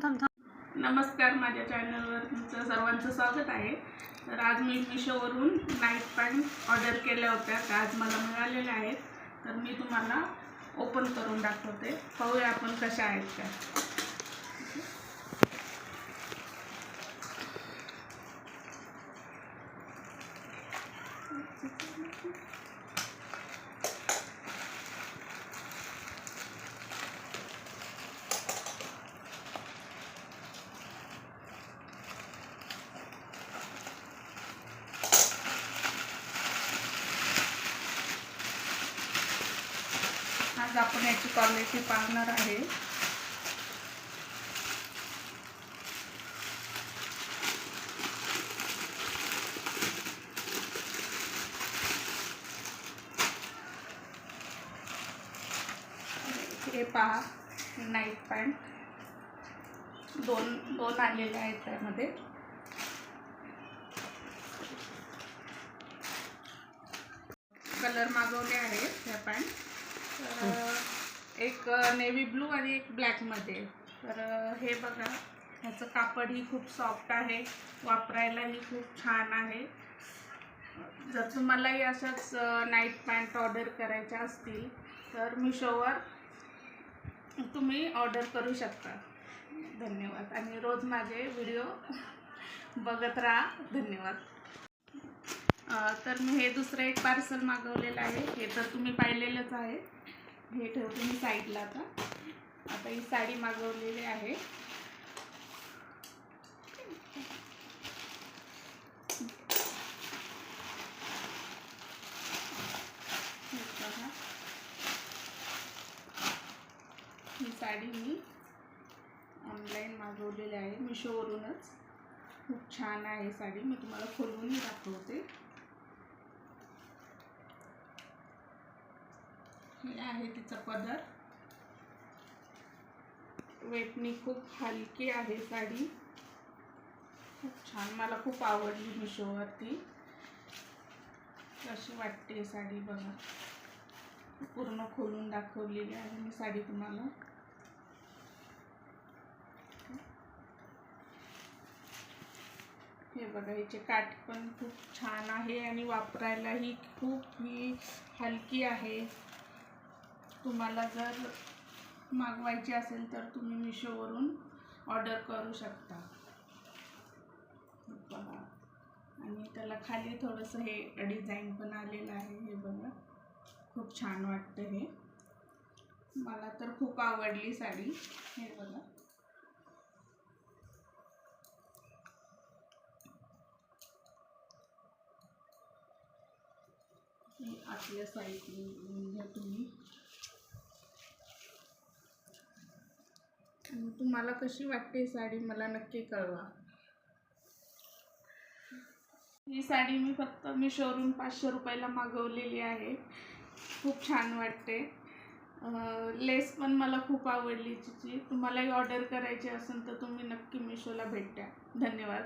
नमस्कार माझ्या चॅनलवर तुमचं सर्वांचं स्वागत आहे. तर आज मी मिशोवरून नाईट पॅन्ट ऑर्डर केल्या होत्या त्या आज मला मिळालेल्या आहेत. तर मी तुम्हाला ओपन करून दाखवते. पाहूया आपण कशा आहेत त्या. आज आपण याची क्वालिटी पाहणार आहे. हे पहा नाईट पॅन्ट दोन दोन आलेले आहेत त्यामध्ये. कलर मागवले आहेत ह्या पॅन्ट तर एक नेव्ही ब्लू आणि एक ब्लॅकमध्ये तर हे बघा ह्याचं कापडही खूप सॉफ्ट आहे. वापरायलाही खूप छान आहे. जर तुम्हालाही अशाच नाईट पॅन्ट ऑर्डर करायच्या असतील तर मिशोवर तुम्ही ऑर्डर करू शकता. धन्यवाद. आणि रोज माझे व्हिडिओ बघत राहा. धन्यवाद. तर मी हे दुसरं एक पार्सल मागवलेलं आहे. हे तर तुम्ही पाहिलेलंच आहे. हे ठेवते मी साईडला आता. आता ही साडी मागवलेली आहे. ही साडी मी ऑनलाईन मागवलेली आहे. मिशोवरूनच. खूप छान आहे साडी. मी तुम्हाला खोलूनही दाखवते. हे आहे तिचा पदर. वेटनी खूप हलकी आहे साडी. खूप छान. मला खूप आवडली मिशोवरती. कशी वाटते साडी बघा. पूर्ण खोलून दाखवलेली आहे मी साडी तुम्हाला. हे बघा हिचे काठ पण खूप छान आहे आणि वापरायलाही खूप ही हलकी आहे. तुम्हाला जर मागवायची असेल तर तुम्ही मिशोवरून ऑर्डर करू शकता. बघा. आणि त्याला खाली थोडंसं हे डिझाईन पण आलेलं आहे. हे बघा. खूप छान वाटतं हे. मला तर खूप आवडली साडी. हे बघा. ही आतल्या साईडने घ्या तुम्ही. तुम्हाला कशी वाटते साडी? मला नक्की कळवा. ही साडी मी फक्त मी पाचशे रुपयाला मागवलेली आहे. खूप छान वाटते. लेस पण मला खूप आवडली तिची. तुम्हालाही ऑर्डर करायची असेल तर तुम्ही नक्की मिशोला भेट द्या. धन्यवाद.